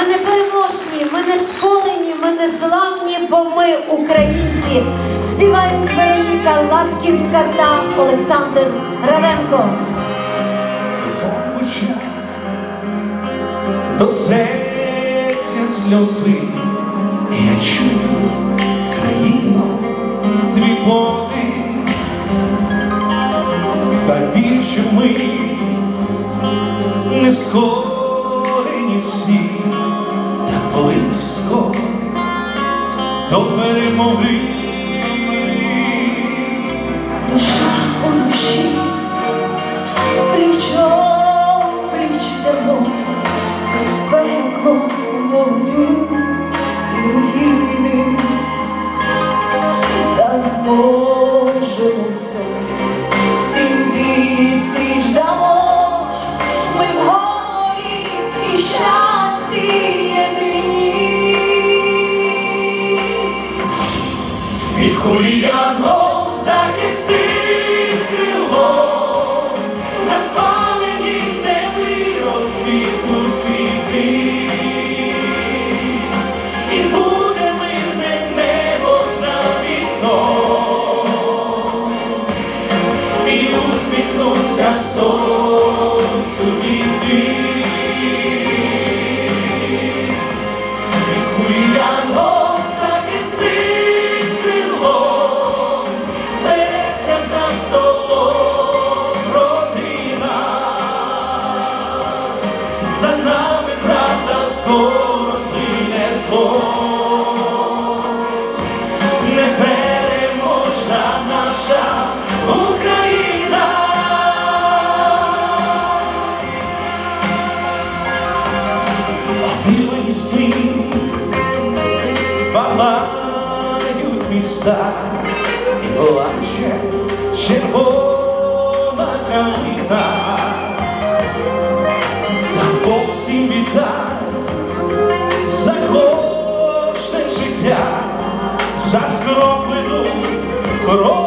Ми не переможні, ми не скорені, ми не славні, бо ми українці. Співають Вероніка Лапківська та Олександр Раренко. До серця сльози, я чую країно твій подих, та більше ми не скорені всі, до перемоги. Душа у душі, Від хуліянов захистить За нами правда скоро зине зло. Непереможна наша Україна. Дивані сни палають міста і плаче червона всім за кожне життя, за скроплену кров'ю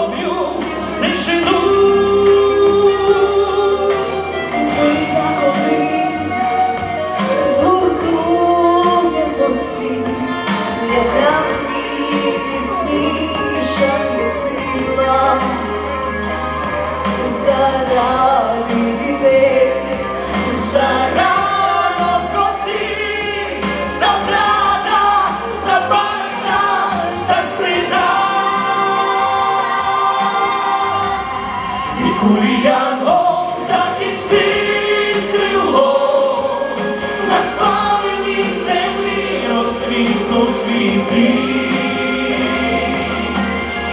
І куліяном захистить крило, на спаленій землі розквітнуть квіти.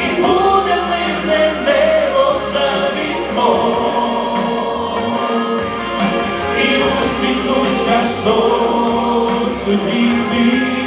І буде мирне небо за і усміхнуться сонцю діти.